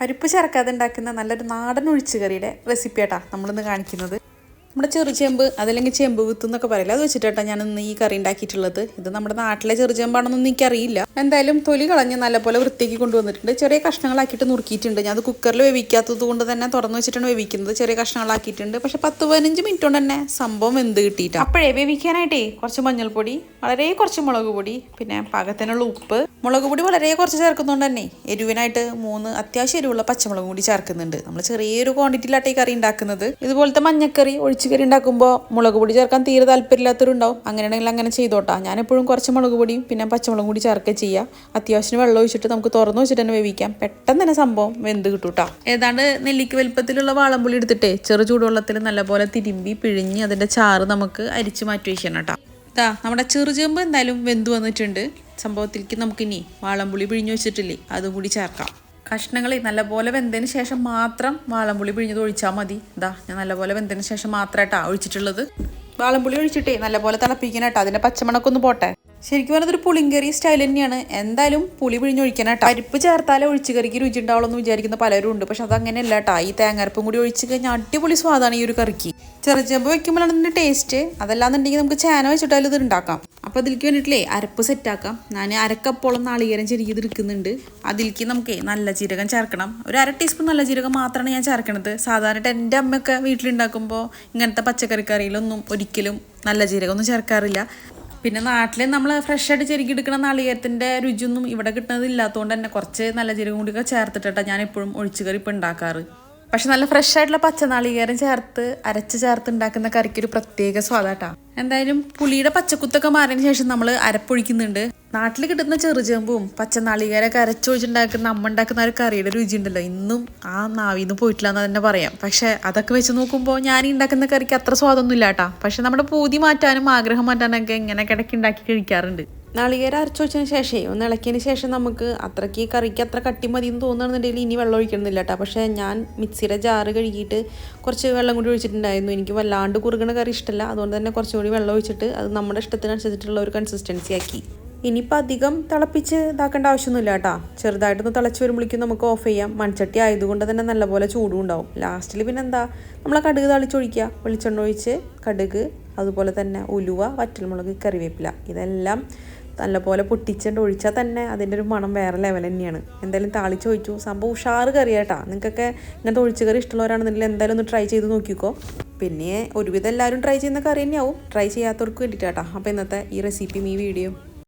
പരിപ്പ് ചേർക്കാതെ ഉണ്ടാക്കുന്ന നല്ലൊരു നാടൻ ഒഴിച്ചുകറിയുടെ റെസിപ്പി ആട്ടാ നമ്മളിന്ന് കാണിക്കുന്നത്. നമ്മുടെ ചെറുചേമ്പ് അതല്ലെങ്കിൽ ചെമ്പ് വിത്ത് എന്നൊക്കെ പറയില്ല? അത് വെച്ചിട്ടാണ് ഞാൻ ഇന്ന് ഈ കറി ഉണ്ടാക്കിയിട്ടുള്ളത്. ഇത് നമ്മുടെ നാട്ടിലെ ചെറുചേമ്പാണെന്നൊന്നും എനിക്കറിയില്ല. എന്തായാലും തൊലി കളഞ്ഞ് നല്ലപോലെ വൃത്തിയാക്കി കൊണ്ടുവന്നിട്ടുണ്ട്. ചെറിയ കഷ്ണങ്ങളാക്കിയിട്ട് നുറുക്കിയിട്ടുണ്ട്. ഞാൻ അത് കുക്കറിൽ വേവിക്കാത്തത് കൊണ്ട് തന്നെ തുറന്നു വെച്ചിട്ടാണ് വേവിക്കുന്നത്. ചെറിയ കഷ്ണങ്ങളാക്കിയിട്ടുണ്ട്. പക്ഷെ പത്ത് പതിനഞ്ച് മിനിറ്റ് കൊണ്ട് തന്നെ സംഭവം വെന്ത് കിട്ടിയിട്ട്. അപ്പോഴേ വേവിക്കാനായിട്ടേ കുറച്ച് മഞ്ഞൾപ്പൊടി വളരെ കുറച്ച് മുളക് പൊടി പിന്നെ പാകത്തിനുള്ള ഉപ്പ്. മുളക് പൊടി വളരെ കുറച്ച് ചേർക്കുന്നതുകൊണ്ട് തന്നെ എരിവിനായിട്ട് മൂന്ന് അത്യാവശ്യം എരിവുള്ള പച്ചമുളകും കൂടി ചേർക്കുന്നുണ്ട്. നമ്മൾ ചെറിയൊരു ക്വാണ്ടിറ്റിയിലാട്ടേ കറി ഉണ്ടാക്കുന്നത്. ഇതുപോലത്തെ മഞ്ഞക്കറി ഒഴിച്ചുകറി ഉണ്ടാക്കുമ്പോൾ മുളക് പൊടി ചേർക്കാൻ തീരെ താല്പര്യമില്ലാത്തവരുണ്ടാവും. അങ്ങനെയാണെങ്കിൽ അങ്ങനെ ചെയ്തോട്ടാ. ഞാനെപ്പോഴും കുറച്ച് മുളക് പൊടിയും പിന്നെ പച്ചമുളകും കൂടി ചേർക്കുക ചെയ്യുക അത്യാവശ്യം വെള്ളം ഒഴിച്ചിട്ട് നമുക്ക് തുറന്നു വെച്ചിട്ട് തന്നെ വേവിക്കാം. പെട്ടെന്ന് തന്നെ സംഭവം വെന്ത് കിട്ടൂട്ടാ. ഏതാണ്ട് നെല്ലിക്ക് വലുപ്പത്തിലുള്ള വാളംപുളി എടുത്തിട്ടേ ചെറു ചൂടുവെള്ളത്തിൽ നല്ലപോലെ തിരുമ്പി പിഴിഞ്ഞ് അതിന്റെ ചാറ് നമുക്ക് അരിച്ച് മാറ്റി വയ്ക്കണം കേട്ടോ ഇതാ നമ്മുടെ ചെറുചേമ്പ് എന്തായാലും വെന്ത് വന്നിട്ടുണ്ട്. സംഭവത്തിലേക്ക് നമുക്കിനി വാളംപുളി പിഴിഞ്ഞു വെച്ചിട്ടില്ലേ അതും കൂടി ചേർക്കാം. കഷ്ണങ്ങൾ നല്ലപോലെ വെന്തതിന് ശേഷം മാത്രം വാളംപുളി പിഴിഞ്ഞത് ഒഴിച്ചാൽ മതി. ഇതാ ഞാൻ നല്ലപോലെ വെന്തതിന് ശേഷം മാത്രമായിട്ടാണ് ഒഴിച്ചിട്ടുള്ളത്. വാളംപുളി ഒഴിച്ചിട്ടേ നല്ലപോലെ തിളപ്പിക്കണം അതിന്റെ പച്ചമണക്കൊന്ന് പോട്ടെ. ശരിക്കും പറഞ്ഞത് ഒരു പുളിങ്കറി സ്റ്റൈൽ തന്നെയാണ്. എന്തായാലും പുളി പിഴിഞ്ഞൊഴിക്കണം കേട്ടോ പരിപ്പ് ചേർത്താലേ ഒഴിച്ച് കറിക്ക് രുചി ഉണ്ടാവുള്ളൂ എന്ന് വിചാരിക്കുന്ന പലരും ഉണ്ട്. പക്ഷെ അതങ്ങനെയല്ല കേട്ടോ ഈ തേങ്ങരപ്പും കൂടി ഒഴിച്ച് കഴിഞ്ഞാൽ അടിപൊളി സ്വാദാണ് ഈ ഒരു കറിക്ക്. ചെറുചമ്പ് വെക്കുമ്പോഴാണ് ഇതിന്റെ ടേസ്റ്റ് അതല്ലാന്നുണ്ടെങ്കിൽ നമുക്ക് ചേന വെച്ചിട്ടാലും ഇത് ഉണ്ടാക്കാം അപ്പോൾ അതിലേക്ക് വേണ്ടിയിട്ടില്ലേ അരപ്പ് സെറ്റാക്കാം ഞാൻ അരക്കപ്പോളം നാളികേരം ചെരുകിയത് എടുക്കുന്നുണ്ട് അതിലേക്ക് നമുക്ക് നല്ല ജീരകം ചേർക്കണം. ഒരു അര ടീസ്പൂൺ നല്ല ജീരകം മാത്രമാണ് ഞാൻ ചേർക്കണത്. സാധാരണ എന്റെ അമ്മയൊക്കെ വീട്ടിലുണ്ടാക്കുമ്പോൾ ഇങ്ങനത്തെ പച്ചക്കറി കറിയിലൊന്നും ഒരിക്കലും നല്ല ജീരകമൊന്നും ചേർക്കാറില്ല. പിന്നെ നാട്ടിൽ നമ്മൾ ഫ്രഷ് ആയിട്ട് ചെരുക്കി എടുക്കുന്ന നാളികേരത്തിന്റെ രുചിയൊന്നും ഇവിടെ കിട്ടുന്നത് ഇല്ലാത്തതുകൊണ്ട് തന്നെ കുറച്ച് നല്ല ജീരകം കൂടിയൊക്കെ ചേർത്തിട്ടാണ് ഞാൻ എപ്പോഴും ഒഴിച്ചുകറി ഇപ്പം ഉണ്ടാക്കാറ് പക്ഷെ നല്ല ഫ്രഷ് ആയിട്ടുള്ള പച്ച നാളികേരം ചേർത്ത് അരച്ച് ചേർത്ത് ഉണ്ടാക്കുന്ന കറിക്ക് ഒരു പ്രത്യേക സ്വാദാട്ടാ. എന്തായാലും പുളിയുടെ പച്ചക്കുത്തൊക്കെ മാറിയതിന് ശേഷം നമ്മൾ അരപ്പൊഴിക്കുന്നുണ്ട്. നാട്ടിൽ കിട്ടുന്ന ചെറുചേമ്പും നാളികേര അരച്ചൊഴിച്ചുണ്ടാക്കുന്ന അമ്മ ഉണ്ടാക്കുന്ന ഒരു കറിയുടെ രുചി ഉണ്ടല്ലോ ഇന്നും ആ നാവിൽ നിന്ന് പോയിട്ടില്ല എന്ന് തന്നെ പറയാം. പക്ഷെ അതൊക്കെ വെച്ച് നോക്കുമ്പോൾ ഞാൻ ഉണ്ടാക്കുന്ന കറിക്ക് അത്ര സ്വാദൊന്നും ഇല്ല കേട്ടാ. പക്ഷെ നമ്മുടെ പൂതി മാറ്റാനും ആഗ്രഹം മാറ്റാനൊക്കെ ഇങ്ങനെ കിടക്കി ഉണ്ടാക്കി കഴിക്കാറുണ്ട്. നാളികേര അരച്ചൊഴിച്ചതിന് ശേഷമേ ഒന്ന് ഇളക്കിയതിന് ശേഷം നമുക്ക് അത്രയ്ക്ക് കറിക്ക് അത്ര കട്ടി മതി എന്ന് തോന്നുകയാണെന്നുണ്ടെങ്കിൽ ഇനി വെള്ളം ഒഴിക്കണമെന്നില്ല കേട്ടോ. പക്ഷേ ഞാൻ മിക്സിയുടെ ജാറ് കഴുകിയിട്ട് കുറച്ച് വെള്ളം കൂടി ഒഴിച്ചിട്ടുണ്ടായിരുന്നു. എനിക്ക് വല്ലാണ്ട് കുറുകണ കറി ഇഷ്ടമല്ല. അതുകൊണ്ട് തന്നെ കുറച്ചുകൂടി വെള്ളം ഒഴിച്ചിട്ട് അത് നമ്മുടെ ഇഷ്ടത്തിനനുസരിച്ചിട്ടുള്ള ഒരു കൺസിസ്റ്റൻസി ആക്കി. ഇനിയിപ്പോൾ അധികം തിളപ്പിച്ച് ഇതാക്കേണ്ട ആവശ്യമൊന്നുമില്ല കേട്ടോ. ചെറുതായിട്ടൊന്ന് തിളച്ച് വരുമ്പോഴേക്കും നമുക്ക് ഓഫ് ചെയ്യാം. മൺചട്ടി ആയതുകൊണ്ട് തന്നെ നല്ലപോലെ ചൂടും ഉണ്ടാവും. ലാസ്റ്റിൽ പിന്നെ എന്താ നമ്മളെ കടുക് തളിച്ചൊഴിക്കുക. വെളിച്ചെണ്ണ ഒഴിച്ച് കടുക് അതുപോലെ തന്നെ ഉലുവ വറ്റൽമുളക് കറിവേപ്പില ഇതെല്ലാം നല്ലപോലെ പൊട്ടിച്ചുകൊണ്ട് ഒഴിച്ചാൽ തന്നെ അതിന്റെ ഒരു മണം വേറെ ലെവൽ തന്നെയാണ്. എന്തായാലും താളിച്ച് ഒഴിച്ചു. സംഭവം ഉഷാറ് കറി കേട്ടാ. നിങ്ങൾക്കൊക്കെ ഇങ്ങനത്തെ ഒഴിച്ച് കറി ഇഷ്ടമുള്ളവരാണെന്നുണ്ടെങ്കിൽ എന്തായാലും ഒന്ന് ട്രൈ ചെയ്ത് നോക്കിക്കോ. പിന്നെ ഒരുവിധം എല്ലാവരും ട്രൈ ചെയ്യുന്ന കറി തന്നെയാവും. ട്രൈ ചെയ്യാത്തവർക്ക് വേണ്ടിയിട്ടാട്ടാ അപ്പോൾ ഇന്നത്തെ ഈ റെസിപ്പിയും ഈ വീഡിയോ